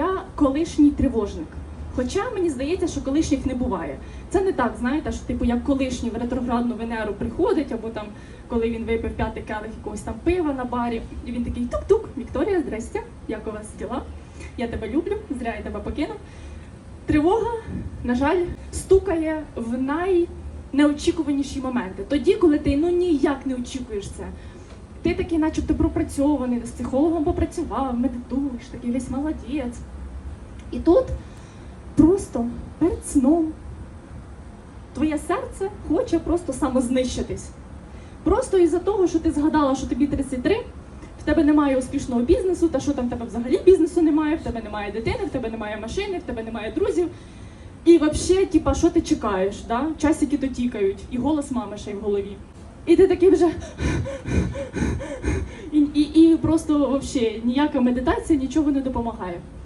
я колишній тривожник. Хоча мені здається, що колишніх не буває. Це не так, знаєте, що типу як колишній в ретроградну Венеру приходить, або там, коли він випив п'ятий келих якогось там пива на барі, і він такий тук-тук, Вікторія, здрастя, як у вас діла? Я тебе люблю, зря я тебе покинув. Тривога, на жаль, стукає в найнеочікуваніші моменти. Тоді, коли ти ну ніяк не очікуєш це. Ти такий, начебто, пропрацьований, з психологом попрацював, медитуєш, такий весь молодець. І тут просто перед сном твоє серце хоче просто самознищитись. Просто із-за того, що ти згадала, що тобі 33, в тебе немає успішного бізнесу, та що там в тебе взагалі бізнесу немає, в тебе немає дитини, в тебе немає машини, в тебе немає друзів. І взагалі, типа, що ти чекаєш? Да? Часики то тікають, і голос мами ще й в голові. І ти такий вже. Просто взагалі ніяка медитація нічого не допомагає.